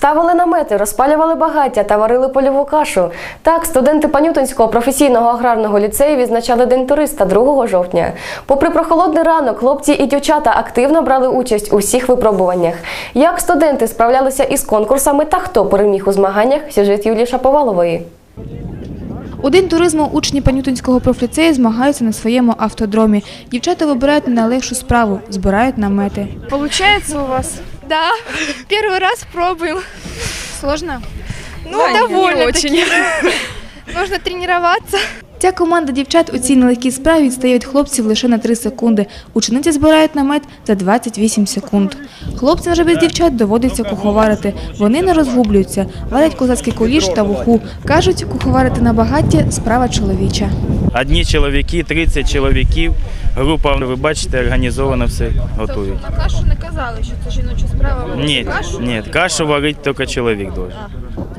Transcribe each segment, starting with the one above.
Ставили намети, розпалювали багаття та варили польову кашу. Так, студенти Панютинського професійного аграрного ліцею відзначали День туриста 2 жовтня. Попри прохолодний ранок, хлопці і дівчата активно брали участь у всіх випробуваннях. Як студенти справлялися із конкурсами та хто переміг у змаганнях, сюжет Юлії Шаповалової. У день туризму учні Панютинського профліцею змагаються на своєму автодромі. Дівчата вибирають найлегшу справу – збирають намети. Получается у вас? Да, первый раз пробуем. Сложно? Ну, Да, не довольно очень. Нужно тренироваться. Ця команда дівчат у цій нелегкій справі відстає від хлопців лише на 3 секунди. Учениці збирають намет за 28 секунд. Хлопцям же без дівчат доводиться куховарити. Вони не розгублюються, варять козацький куліш та вуху. Кажуть, куховарити на багатті – справа чоловіча. Одні чоловіки, 30 чоловіків. Група, ви бачите, організовано все готують. На кашу не казали, що це жіноча справа. Ви Ні, кашу? ні, кашу варить тільки чоловік должен.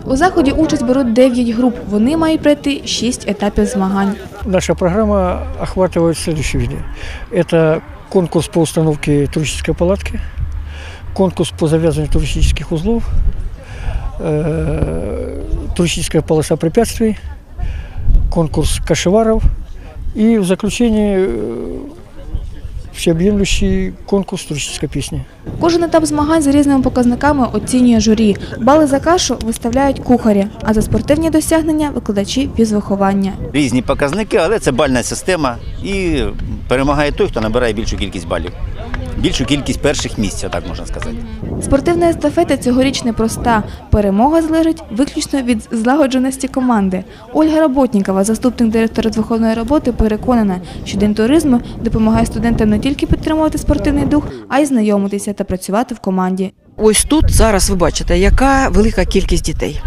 У заході участь беруть 9 груп. Вони мають пройти 6 етапів змагань. Наша программа охватывает следующие виды. Это конкурс по установке туристической палатки, конкурс по завязыванию туристических узлов, э, туристическая полоса препятствий, конкурс кашеваров и в заключение э, всеобъемлющий конкурс туристической песни. Кожен етап змагань за різними показниками оцінює журі. Бали за кашу виставляють кухарі, а за спортивні досягнення – викладачі фізвиховання. різні показники, але це бальна система і перемагає той, хто набирає більшу кількість балів. Більшу кількість перших місць, так можна сказати. Спортивна естафета цьогоріч непроста. Перемога залежить виключно від злагодженості команди. Ольга Роботнікова, заступник директора з виховної роботи, переконана, що день туризму допомагає студентам не тільки підтримувати спортивний дух, а й знайомитися та працювати в команді. Ось тут зараз ви бачите, яка велика кількість дітей.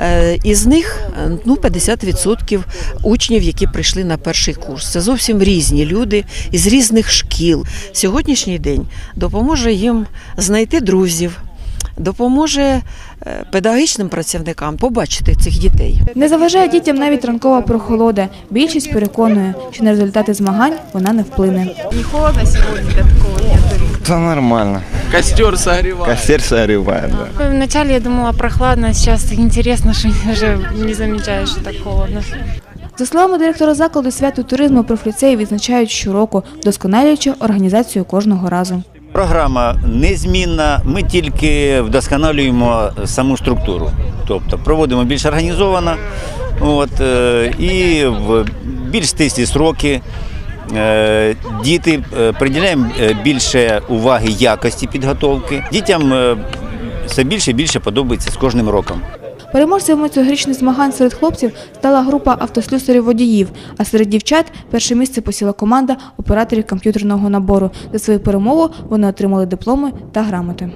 Е, Із них е, ну, 50% учнів, які прийшли на перший курс. Це зовсім різні люди із різних шкіл. Сьогоднішній день допоможе їм знайти друзів, допоможе е, педагогічним працівникам побачити цих дітей. Не заважає дітям навіть ранкова прохолода. Більшість переконує, що на результати змагань вона не вплине. Не холодно сегодня для такого туризма? Да нормально. Костер согревает. Костер согревает, да. Вначале я думала прохладно, сейчас интересно, что уже не замечаешь, что так холодно. За словами директора закладу свято туризму профліцеї відзначають щороку, вдосконалюючи організацію кожного разу. Програма незмінна, ми тільки вдосконалюємо саму структуру. Тобто проводимо більш організовано от, е, і в більш стислі сроки. Е, Діти е, приділяємо більше уваги якості підготовки. Дітям все більше і більше подобається з кожним роком. Переможцями цьогорічних змагань серед хлопців стала група автослюсарів водіїв, а серед дівчат перше місце посіла команда операторів комп'ютерного набору. За свою перемогу вони отримали дипломи та грамоти.